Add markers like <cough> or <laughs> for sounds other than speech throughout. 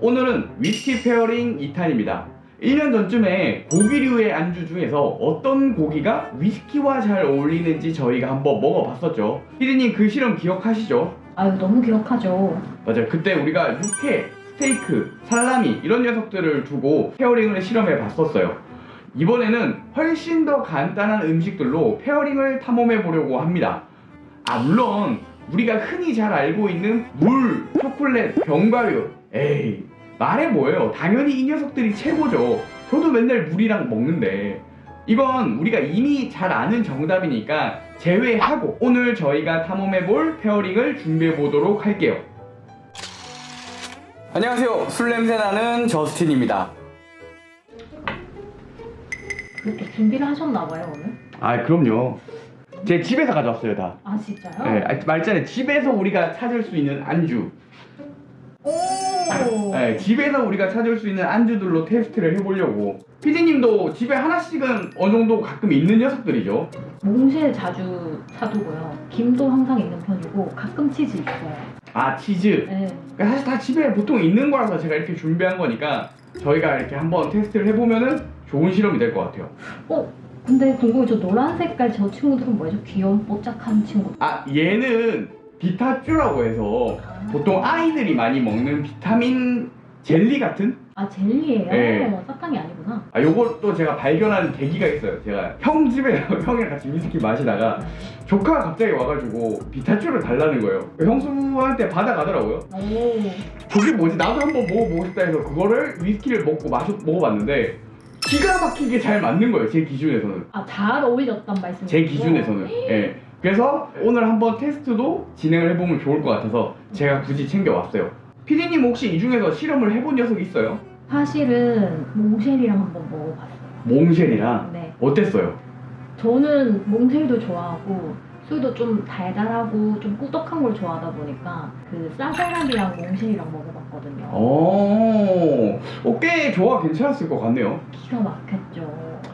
오늘은 위스키 페어링 2탄입니다. 1년 전쯤에 고기류의 안주 중에서 어떤 고기가 위스키와 잘 어울리는지 저희가 한번 먹어봤었죠. 피디님 그 실험 기억하시죠? 아유 너무 기억하죠. 맞아요. 그때 우리가 육회, 스테이크, 살라미 이런 녀석들을 두고 페어링을 실험해 봤었어요. 이번에는 훨씬 더 간단한 음식들로 페어링을 탐험해 보려고 합니다. 아 물론 우리가 흔히 잘 알고 있는 물, 초콜릿, 견과류 에이 말해 뭐예요. 당연히 이 녀석들이 최고죠. 저도 맨날 물이랑 먹는데 이건 우리가 이미 잘 아는 정답이니까 제외하고 오늘 저희가 탐험해 볼 페어링을 준비해 보도록 할게요. 안녕하세요. 술 냄새 나는 저스틴입니다. 그렇게 준비를 하셨나 봐요 오늘. 아, 그럼요. 제 집에서 가져왔어요, 다. 아 진짜요? 네, 아, 말잖아요. 집에서 우리가 찾을 수 있는 안주. 오. 네, 집에서 우리가 찾을 수 있는 안주들로 테스트를 해보려고. 피디님도 집에 하나씩은 어느 정도 가끔 있는 녀석들이죠. 몽쉘 자주 사두고요. 김도 항상 있는 편이고 가끔 치즈 있어요. 아, 치즈. 네. 그러니까 사실 다 집에 보통 있는 거라서 제가 이렇게 준비한 거니까 저희가 이렇게 한번 테스트를 해보면은 좋은 실험이 될 것 같아요. 어 근데 궁금해 저 노란 색깔 저 친구들은 뭐죠? 귀여운 뽀짝한 친구. 아, 얘는 비타쭈라고 해서 보통 아이들이 많이 먹는 비타민 젤리 같은? 아 젤리예요? 네. 사탕이 아니구나. 아, 요것도 제가 발견한 계기가 있어요. 제가 형 집에 <laughs> 형이랑 같이 위스키 마시다가 조카가 갑자기 와가지고 비타쭈를 달라는 거예요. 형수한테 받아가더라고요. 오. 그게 뭐지? 나도 한번 먹어보고 싶다 해서 그거를 위스키를 먹고 마셔, 먹어봤는데 기가 막히게 잘 맞는 거예요. 제 기준에서는. 아잘 어울렸단 말씀이죠? 제 기준에서는. 예. 그래서 오늘 한번 테스트도 진행을 해보면 좋을 것 같아서 제가 굳이 챙겨왔어요. 피디님 혹시 이 중에서 실험을 해본 녀석 있어요? 사실은 몽쉘이랑 한번 먹어봤어요. 몽쉘이랑 네. 어땠어요? 저는 몽쉘도 좋아하고 술도 좀 달달하고 좀 꾸덕한 걸 좋아하다 보니까 그 싸사람이랑 몽쉘이랑 먹어봤거든요. 오, 어, 꽤 조화 괜찮았을 것 같네요. 기가 막혔죠.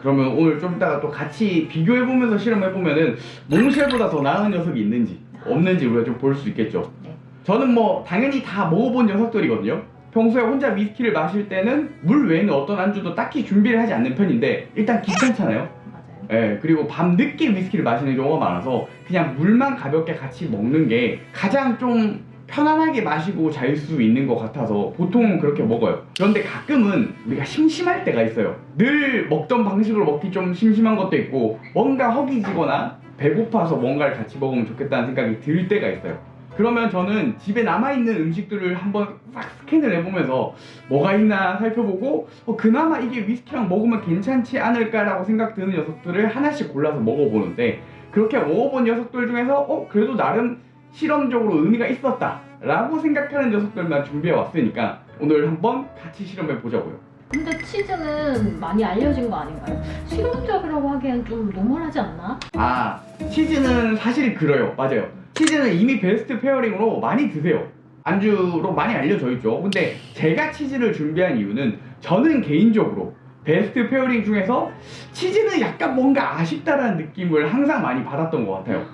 그러면 오늘 좀 이따가 또 같이 비교해보면서 실험해보면은 몽쉘보다 더 나은 녀석이 있는지 없는지 우리가 좀 볼 수 있겠죠. 네. 저는 뭐 당연히 다 먹어본 녀석들이거든요. 평소에 혼자 위스키를 마실 때는 물 외에는 어떤 안주도 딱히 준비를 하지 않는 편인데 일단 귀찮잖아요. 맞아요. 예, 그리고 밤 늦게 위스키를 마시는 경우가 많아서 그냥 물만 가볍게 같이 먹는 게 가장 좀 편안하게 마시고 잘 수 있는 것 같아서 보통은 그렇게 먹어요. 그런데 가끔은 우리가 심심할 때가 있어요. 늘 먹던 방식으로 먹기 좀 심심한 것도 있고 뭔가 허기지거나 배고파서 뭔가를 같이 먹으면 좋겠다는 생각이 들 때가 있어요. 그러면 저는 집에 남아있는 음식들을 한번 싹 스캔을 해보면서 뭐가 있나 살펴보고 어, 그나마 이게 위스키랑 먹으면 괜찮지 않을까라고 생각 드는 녀석들을 하나씩 골라서 먹어보는데 그렇게 먹어본 녀석들 중에서 어 그래도 나름 실험적으로 의미가 있었다 라고 생각하는 녀석들만 준비해 왔으니까 오늘 한번 같이 실험해 보자고요. 근데 치즈는 많이 알려진 거 아닌가요? 실험적이라고 하기엔 좀 노멀하지 않나? 아 치즈는 사실 그래요. 맞아요. 치즈는 이미 베스트 페어링으로 많이 드세요. 안주로 많이 알려져 있죠. 근데 제가 치즈를 준비한 이유는 저는 개인적으로 베스트 페어링 중에서 치즈는 약간 뭔가 아쉽다라는 느낌을 항상 많이 받았던 것 같아요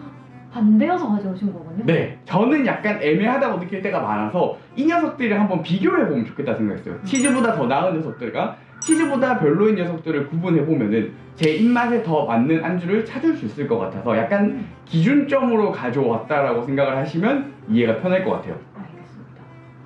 반대여서 가져오신 거군요? 네, 저는 약간 애매하다고 느낄 때가 많아서 이 녀석들이랑 한번 비교를 해보면 좋겠다 생각했어요. 치즈보다 더 나은 녀석들과 치즈보다 별로인 녀석들을 구분해보면은 제 입맛에 더 맞는 안주를 찾을 수 있을 것 같아서 약간 기준점으로 가져왔다라고 생각을 하시면 이해가 편할 것 같아요. 알겠습니다.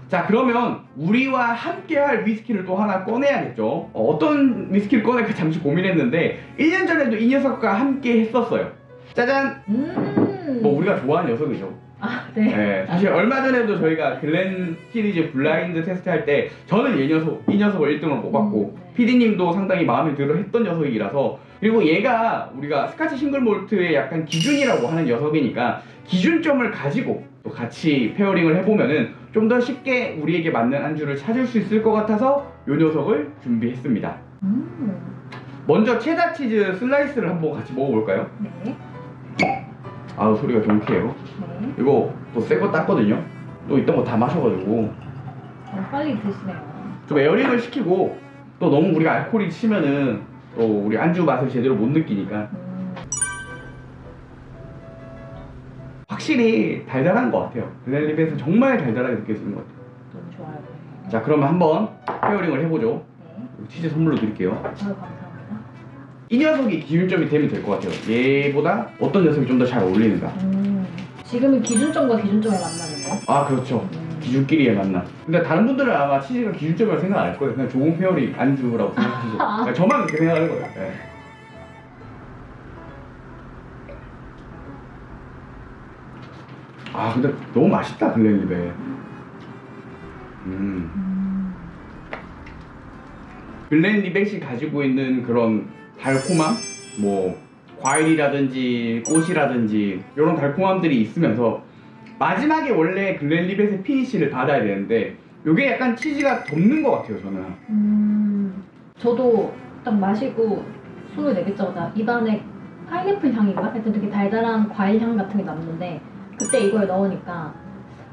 자, 그러면 우리와 함께할 위스키를 또 하나 꺼내야겠죠. 어, 떤 위스키를 꺼낼까 잠시 고민했는데 1년 전에도 이 녀석과 함께 했었어요. 짜잔! 음. 뭐 우리가 좋아하는 녀석이죠. 아, 네. 네, 사실 얼마 전에도 저희가 글렌 시리즈 블라인드 테스트 할 때 저는 이 녀석, 이 녀석을 1등으로 뽑았고 음, 네. PD님도 상당히 마음에 들어 했던 녀석이라서 그리고 얘가 우리가 스카치 싱글 몰트의 약간 기준이라고 하는 녀석이니까 기준점을 가지고 또 같이 페어링을 해보면은 좀 더 쉽게 우리에게 맞는 안주를 찾을 수 있을 것 같아서 이 녀석을 준비했습니다. 음. 먼저 체다 치즈 슬라이스를 한번 같이 먹어볼까요? 네. 아우 소리가 경쾌해요. 네. 이거 또새거 땄거든요. 또 있던 거 다 마셔가지고 어, 빨리 드시네요. 좀 에어링을 시키고 또 너무 우리가 알코올이 치면은 또 우리 안주 맛을 제대로 못 느끼니까 음. 확실히 달달한 것 같아요. 글렌립에서 정말 달달하게 느껴지는 것 같아요. 너무 좋아요. 자 그러면 한번 페어링을 해보죠. 네. 치즈 선물로 드릴게요. 아유 감사합니다. 이 녀석이 기준점이 되면 될 것 같아요. 얘보다 어떤 녀석이 좀 더 잘 어울리는가. 음, 지금은 기준점과 기준점을 만나는 거예요? 아 그렇죠. 음. 기준끼리의 만남. 근데 다른 분들은 아마 치즈가 기준점이라고 생각 안 할 거예요. 그냥 좋은 페어링 안주라고 생각하시죠. 아. 그러니까 저만 그렇게 생각하는 거예요. 예. 아 근데 너무 맛있다 글렌리베. 음. 음. 글렌리벳이 가지고 있는 그런 달콤함, 뭐 과일이라든지 꽃이라든지 이런 달콤함들이 있으면서 마지막에 원래 글렌리벳의 피니쉬를 받아야 되는데 이게 약간 치즈가 덮는 것 같아요 저는. 음, 저도 딱 마시고 24개짜리다 입안에 파인애플 향인가? 하여튼 되게 달달한 과일 향 같은 게 났는데 그때 이걸 넣으니까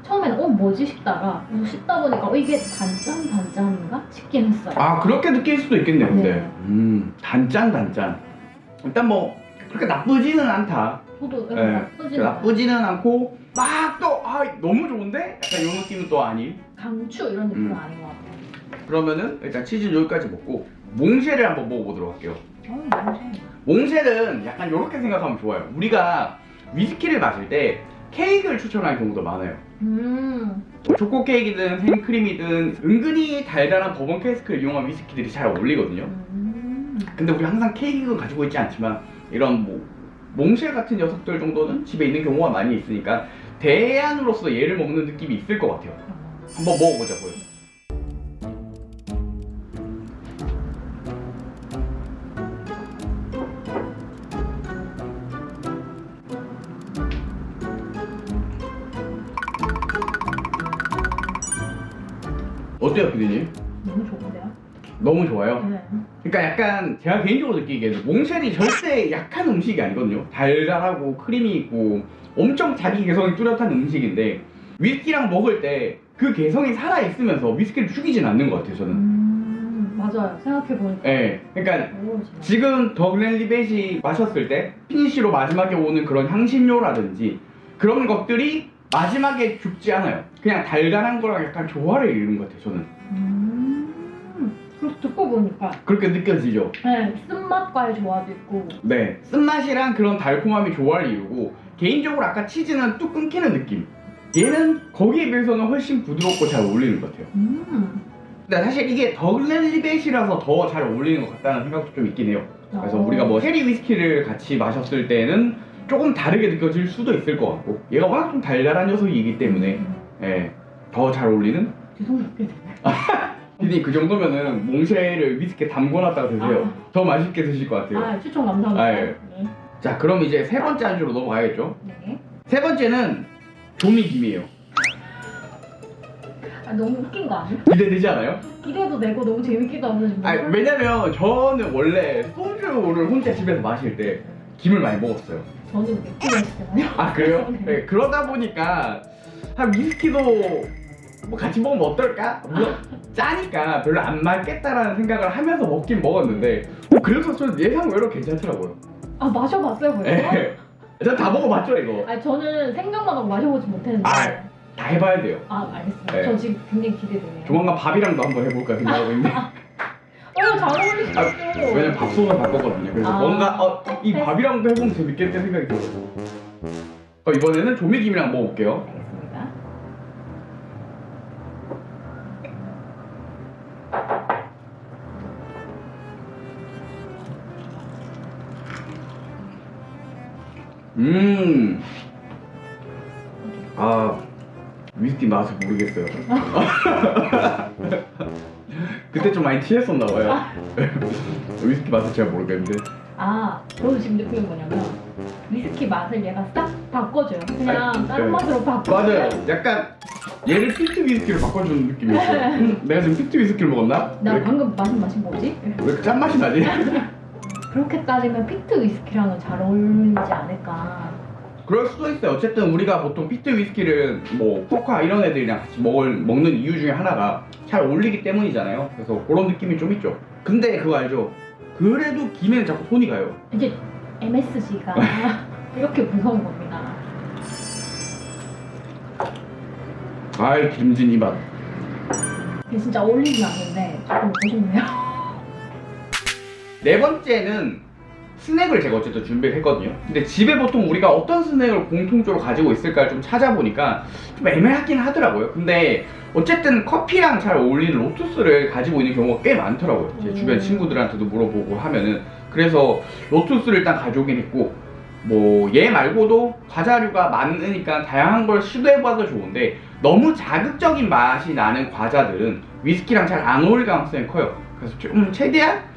처음에는 어 뭐지 싶다가 씹다 보니까 어 이게 단짠 단짠인가 싶긴 했어요. 아 그렇게 느낄 수도 있겠네요. 근데 네. 음 단짠 단짠. 일단 뭐 그렇게 나쁘지는 않다. 저도 예, 나쁘지는 않아요. 나쁘지는 않고 막 또 아 너무 좋은데 약간 이런 느낌은 또 아닌. 강추 이런 느낌은 음. 아닌 것 같아요. 그러면은 일단 치즈 여기까지 먹고 몽쉘을 한번 먹어보도록 할게요. 어, 너무 좋아요. 몽쉘은 약간 이렇게 생각하면 좋아요. 우리가 위스키를 마실 때 케이크를 추천하는 경우도 많아요. 음, 뭐 초코 케이크든 생크림이든 은근히 달달한 버번 캐스크를 이용한 위스키들이 잘 어울리거든요. 음. 근데 우리 항상 케이크는 가지고 있지 않지만 이런 뭐 몽쉘 같은 녀석들 정도는 집에 있는 경우가 많이 있으니까 대안으로서 얘를 먹는 느낌이 있을 것 같아요. 한번 먹어보자고요. 어때요, 피디님? 너무 좋은데요? 너무 좋아요. 네. 그러니까 약간 제가 개인적으로 느끼기에는 몽쉘이 절대 약한 음식이 아니거든요. 달달하고 크림이 있고 엄청 자기 개성이 뚜렷한 음식인데 위스키랑 먹을 때 그 개성이 살아 있으면서 위스키를 죽이진 않는 것 같아요. 저는. 음, 맞아요. 생각해보니까. 예. 그러니까. 지금 더 글렌리벳이 마셨을 때 피니쉬로 마지막에 오는 그런 향신료라든지 그런 것들이 마지막에 죽지 않아요. 그냥 달달한 거랑 약간 조화를 이루는 것 같아요. 저는 음, 그렇게 듣고 보니까 그렇게 느껴지죠. 네, 쓴맛과의 조화도 있고 네, 쓴맛이랑 그런 달콤함이 조화를 이루고 개인적으로 아까 치즈는 뚝 끊기는 느낌. 얘는 거기에 비해서는 훨씬 부드럽고 잘 어울리는 것 같아요. 음, 근데 사실 이게 더글렌리벳이라서 더 잘 어울리는 것 같다는 생각도 좀 있긴 해요. 그래서 어. 우리가 뭐 체리 위스키를 같이 마셨을 때는 조금 다르게 느껴질 수도 있을 것 같고 얘가 워낙 좀 달달한 녀석이기 때문에 음, 예, 더 잘 어울리는? 죄송스럽게 되네 <laughs> 피디 그 정도면은 몽쉘을 위스키에 담궈놨다가 드세요. 더 맛있게 드실 것 같아요. 아, 추천 감사합니다 아, 예. 네. 자 그럼 이제 세 번째 안주로 넘어가야겠죠? 네. 세 번째는 조미김이에요. 아, 너무 웃긴 거 아니야? 기대되지 않아요? 기대도 되고 너무 재밌기도 하고 지금 아 너무 왜냐면 저는 원래 소주를 혼자 집에서 마실 때 김을 많이 먹었어요. 저는 맥주 마시잖아요 아 그래요? <laughs> 네. 네, 그러다 보니까 한 위스키도 뭐 같이 먹으면 어떨까? 물론 짜니까 별로 안 맞겠다라는 생각을 하면서 먹긴 먹었는데 어, 그래서 저는 예상 외로 괜찮더라고요. 아 마셔봤어요 벌써? 예. 전다 먹어봤죠 이거. 아 저는 생각만 하고 마셔보지 못했는데 아. 다 해봐야 돼요. 아 알겠습니다 네. 저 지금 굉장히 기대되네요 조만간 밥이랑도 한번 해볼까 생각하고 있는데 <laughs> 어잘 어울리시죠 아, 왜냐면 밥솥을 바꿨거든요. 그래서 아. 뭔가 어, 이 밥이랑도 해보면 재밌겠다 생각이 들어요. 어, 이번에는 조미김이랑 먹어볼게요. 음. 아 위스키 맛을 모르겠어요. <laughs> 그때 좀 많이 취했었나 봐요. <laughs> 위스키 맛을 잘 모르겠는데. 아, 저도 지금 느끼는 뭐냐면 위스키 맛을 얘가 싹 바꿔줘요. 그냥 아니, 다른 네. 맛으로 바꿔. 맞아요. 약간 얘를 피트 위스키로 바꿔주는 느낌이었어요. 음, <laughs> 내가 지금 피트 위스키를 먹었나? 나 왜, 방금 마신 맛이 뭐지? 왜 이렇게 짠맛이 나지? 그렇게 따지면 피트 위스키랑은 잘 어울리지 않을까. 그럴 수도 있어요. 어쨌든 우리가 보통 피트 위스키를 뭐 포카 이런 애들이랑 같이 먹을, 먹는 이유 중에 하나가 잘 어울리기 때문이잖아요. 그래서 그런 느낌이 좀 있죠. 근데 그거 알죠? 그래도 김에는 자꾸 손이 가요. 이제 MSG가 <laughs> 이렇게 무서운 겁니다. 아이 김진 이 맛. 이게 진짜 어울리진 않는데 조금 싶네요. 네 번째는 스낵을 제가 어쨌든 준비를 했거든요. 근데 집에 보통 우리가 어떤 스낵을 공통적으로 가지고 있을까 좀 찾아보니까 좀 애매하긴 하더라고요. 근데 어쨌든 커피랑 잘 어울리는 로투스를 가지고 있는 경우가 꽤 많더라고요. 제 음. 주변 친구들한테도 물어보고 하면은 그래서 로투스를 일단 가져오긴 했고 뭐 얘 말고도 과자류가 많으니까 다양한 걸 시도해봐도 좋은데 너무 자극적인 맛이 나는 과자들은 위스키랑 잘 안 어울릴 가능성이 커요. 그래서 좀 최대한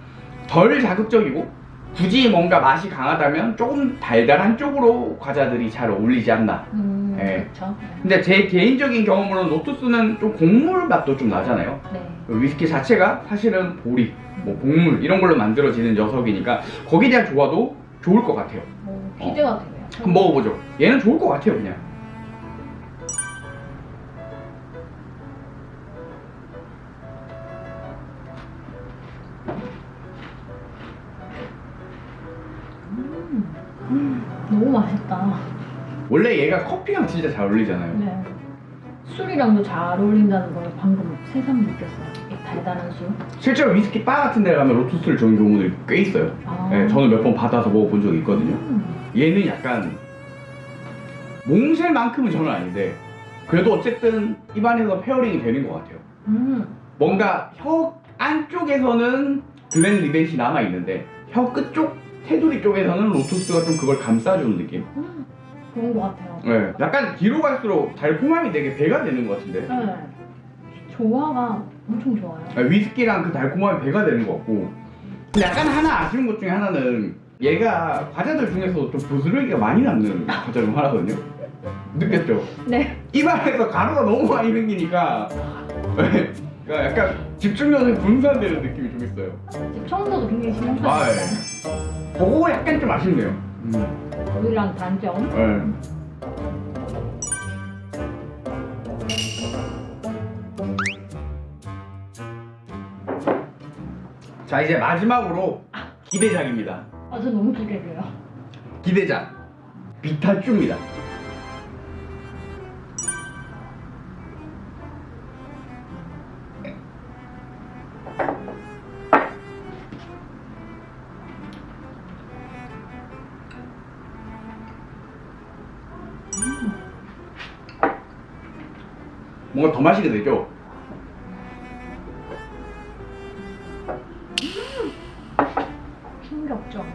덜 자극적이고 굳이 뭔가 맛이 강하다면 조금 달달한 쪽으로 과자들이 잘 어울리지 않나. 음, 네. 그렇죠. 근데 제 개인적인 경험으로는 로투스는 좀 곡물 맛도 좀 나잖아요. 네. 그 위스키 자체가 사실은 보리, 뭐 곡물 이런 걸로 만들어지는 녀석이니까 거기에 대한 조화도 좋을 것 같아요. 어, 기대가 되네요. 한번 먹어보죠. 얘는 좋을 것 같아요, 그냥. 원래 얘가 커피랑 진짜 잘 어울리잖아요. 네. 술이랑도 잘 어울린다는 걸 방금 새삼 느꼈어요. 이 달달한 술. 실제로 위스키 바 같은 데 가면 로투스를 주는 경우들이 꽤 있어요. 아. 네, 저는 몇 번 받아서 먹어본 적이 있거든요. 음. 얘는 약간 몽쉘만큼은 저는 아닌데 그래도 어쨌든 입안에서 페어링이 되는 것 같아요. 음. 뭔가 혀 안쪽에서는 글렌 리벳이 남아 있는데 혀 끝쪽 테두리 쪽에서는 로투스가 좀 그걸 감싸주는 느낌. 음. 그런 것 같아요. 네, 약간 뒤로 갈수록 달콤함이 되게 배가 되는 것 같은데 네. 조화가 엄청 좋아요. 네, 위스키랑 그 달콤함이 배가 되는 것 같고 근데 약간 하나 아쉬운 것 중에 하나는 얘가 과자들 중에서 좀 부스러기가 많이 남는 과자 중 하나거든요. 느꼈죠? 네. 입안에서 가루가 너무 많이 생기니까 네, 그러니까 약간 집중력이 분산되는 느낌이 좀 있어요. 청소도 굉장히 신경 아. 예. 그거 약간 좀 아쉽네요. 음. 우리랑 단점. 네. 자 이제 마지막으로 기대작입니다. 아, 저 너무 기대돼요. 기대작 비타쭈입니다. 뭔가 더 마시게 되죠? 충격적.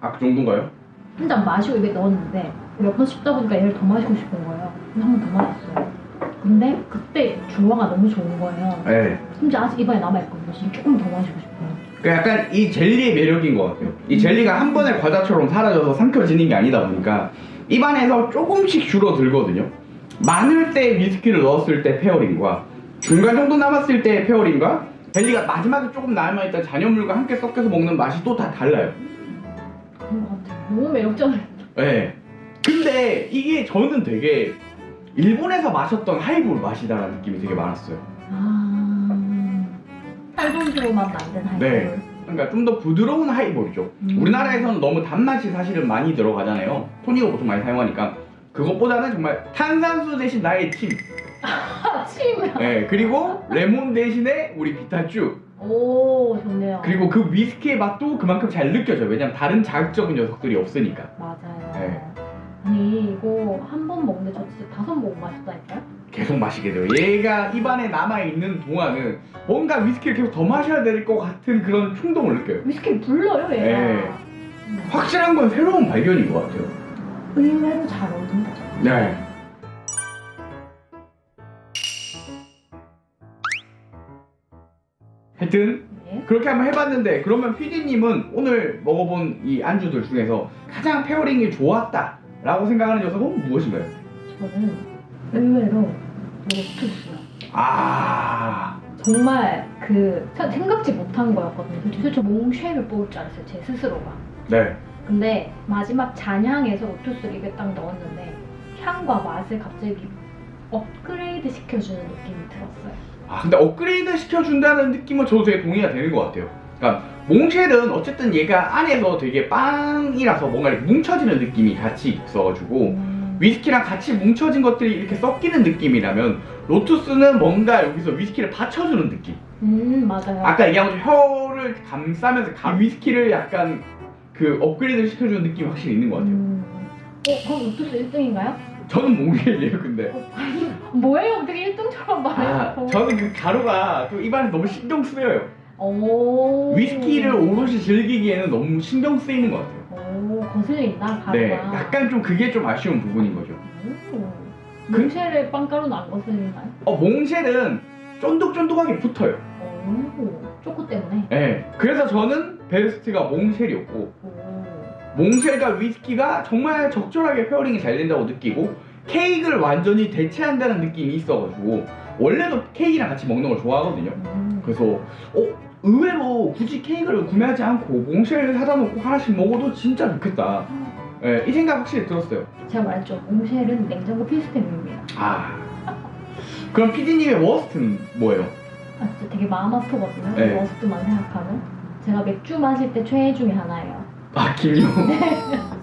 아 그 정도인가요? 한 잔 마시고 입에 넣었는데 몇 번 씹다 보니까 얘를 더 마시고 싶은 거예요. 그래서 한 번 더 마셨어요. 근데 그때 조화가 너무 좋은 거예요. 네. 심지어 아직 입안에 남아있거든요. 지금 조금 더 마시고 싶어요. 그 약간 이 젤리의 매력인 것 같아요. 이 젤리가 한 번에 과자처럼 사라져서 삼켜지는 게 아니다 보니까 입안에서 조금씩 줄어들거든요. 많을 때 위스키를 넣었을 때 페어링과 중간 정도 남았을 때 페어링과 젤리가 마지막에 조금 남아있던 잔여물과 함께 섞여서 먹는 맛이 또 다 달라요. 그런 것 같아요. 너무 매력적이에요. 네. 근데 이게 저는 되게 일본에서 마셨던 하이볼 맛이다라는 느낌이 되게 많았어요. 아... 살돈스러만 만든 하이볼. 네. 그러니까 좀 더 부드러운 하이볼이죠. 음. 우리나라에서는 너무 단맛이 사실은 많이 들어가잖아요. 토닉을 보통 많이 사용하니까. 그것보다는 정말 탄산수 대신 나의 침. <laughs> 아, 침! 네, 그리고 레몬 대신에 우리 비타쭈. 오, 좋네요. 그리고 그 위스키의 맛도 그만큼 잘 느껴져요. 왜냐면 다른 자극적인 녀석들이 없으니까. 맞아요. 네. 아니, 이거 한 번 먹는데 저 진짜 다섯 모금 마셨다니까요? 계속 마시게 돼요. 얘가 입안에 남아있는 동안은 뭔가 위스키를 계속 더 마셔야 될 것 같은 그런 충동을 느껴요. 위스키를 불러요, 얘가. 네. 음. 확실한 건 새로운 발견인 것 같아요. 의외로 잘 어울린다. 네. 하여튼 네. 그렇게 한번 해봤는데 그러면 PD님은 오늘 먹어본 이 안주들 중에서 가장 페어링이 좋았다 라고 생각하는 녀석은 무엇인가요? 저는 의외로 로투스요. 아, 정말 그 사- 생각지 못한 거였거든요. 도대체 몽쉐를 뽑을 줄 알았어요, 제 스스로가. 네. 근데 마지막 잔향에서 로투스를 입에 딱 넣었는데 향과 맛을 갑자기 업그레이드 시켜주는 느낌이 들었어요. 아 근데 업그레이드 시켜준다는 느낌은 저도 되게 동의가 되는 것 같아요. 그러니까 몽쉘은 어쨌든 얘가 안에서 되게 빵이라서 뭔가 이렇게 뭉쳐지는 느낌이 같이 있어가지고 음, 위스키랑 같이 뭉쳐진 것들이 이렇게 섞이는 느낌이라면 로투스는 뭔가 여기서 위스키를 받쳐주는 느낌. 음 맞아요. 아까 얘기한 것처럼 혀를 감싸면서 감- 위스키를 약간 그 업그레이드 시켜주는 느낌이 확실히 있는 것 같아요. 음. 어 그럼 로투스 1등인가요? 저는 몽쉘이에요, 근데. 뭐예요? 어떻게 1등처럼 말해요? 아, 저는 그 가루가 좀 입안에 너무 신경 쓰여요. 오. 위스키를 오롯이 즐기기에는 너무 신경 쓰이는 것 같아요. 오 거슬린다 가루가. 네, 약간 좀 그게 좀 아쉬운 부분인 거죠. 오. 몽쉘의 빵가루는 안 거슬리나요? 어, 몽쉘은 쫀득쫀득하게 붙어요. 오. 초코 때문에. 네, 그래서 저는 베스트가 몽쉘이었고 오. 몽쉘과 위스키가 정말 적절하게 페어링이 잘 된다고 느끼고 케이크를 완전히 대체한다는 느낌이 있어가지고 원래도 케이크랑 같이 먹는 걸 좋아하거든요. 음. 그래서 어 의외로 굳이 케이크를 구매하지 않고 몽쉘 사다 놓고 하나씩 먹어도 진짜 좋겠다. 예, 이 생각 확실히 들었어요. 제가 말했죠. 몽쉘은 냉장고 필수템입니다. 아 그럼 PD님의 워스트는 뭐예요? 아 진짜 되게 마음 아프거든요. 네. 워스트만 생각하면. 제가 맥주 마실 때 최애 중에 하나예요. 아 김용. <laughs>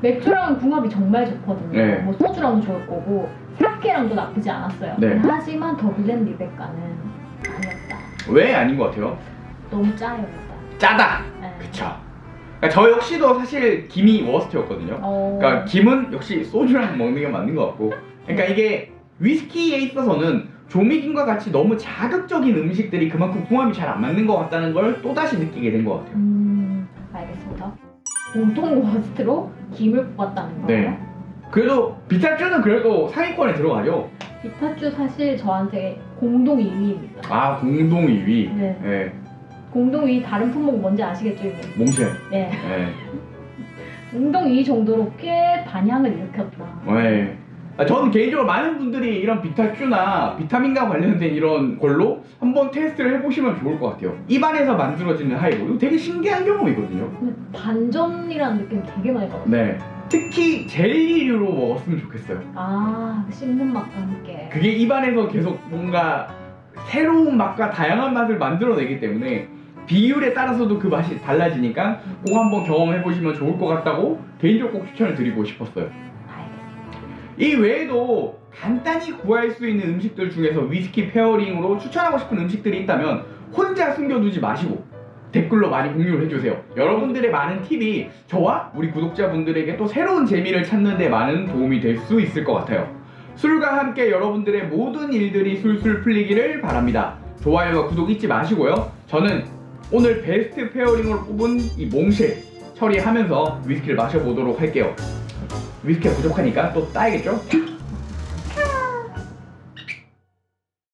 맥주랑 궁합이 정말 좋거든요. 네. 뭐 소주랑도 좋을 거고 사케랑도 나쁘지 않았어요. 네. 하지만 더 블렌 리베카는 아니었다. 왜 아닌 것 같아요? 너무 짜요 일단. 짜다. 네. 그쵸. 그러니까 저 역시도 사실 김이 워스트였거든요. 어... 그러니까 김은 역시 소주랑 먹는 게 맞는 것 같고 그러니까 이게 위스키에 있어서는 조미김과 같이 너무 자극적인 음식들이 그만큼 궁합이 잘 안 맞는 것 같다는 걸 또다시 느끼게 된 것 같아요 음 알겠습니다. 공통 워스트로 김을 뽑았다는 거예요. 네. 그래도 비타주는 그래도 상위권에 들어가죠 비타주 사실 저한테 공동 2위입니다. 아 공동 2위 네. 네, 공동 2위 다른 품목 뭔지 아시겠죠? 이게? 몽쉘 네. 네. <laughs> 공동 2위 정도로 꽤 반향을 일으켰다. 네. 아, 저는 개인적으로 많은 분들이 이런 비타주나 비타민과 관련된 이런 걸로 한번 테스트를 해보시면 좋을 것 같아요 입안에서 만들어지는 하이볼 이거 되게 신기한 경험이거든요 근데 반전이라는 느낌 되게 많이 받았어요. 네. 특히 젤리류로 먹었으면 좋겠어요. 아, 씹는 맛과 함께. 그게 입안에서 계속 뭔가 새로운 맛과 다양한 맛을 만들어내기 때문에 비율에 따라서도 그 맛이 달라지니까 꼭 한번 경험해 보시면 좋을 것 같다고 개인적으로 꼭 추천을 드리고 싶었어요. 이 외에도 간단히 구할 수 있는 음식들 중에서 위스키 페어링으로 추천하고 싶은 음식들이 있다면 혼자 숨겨두지 마시고 댓글로 많이 공유를 해주세요. 여러분들의 많은 팁이 저와 우리 구독자분들에게 또 새로운 재미를 찾는 데 많은 도움이 될 수 있을 것 같아요. 술과 함께 여러분들의 모든 일들이 술술 풀리기를 바랍니다. 좋아요와 구독 잊지 마시고요. 저는 오늘 베스트 페어링으로 뽑은 이 몽쉘 처리하면서 위스키를 마셔보도록 할게요. 위스키가 부족하니까 또 따야겠죠?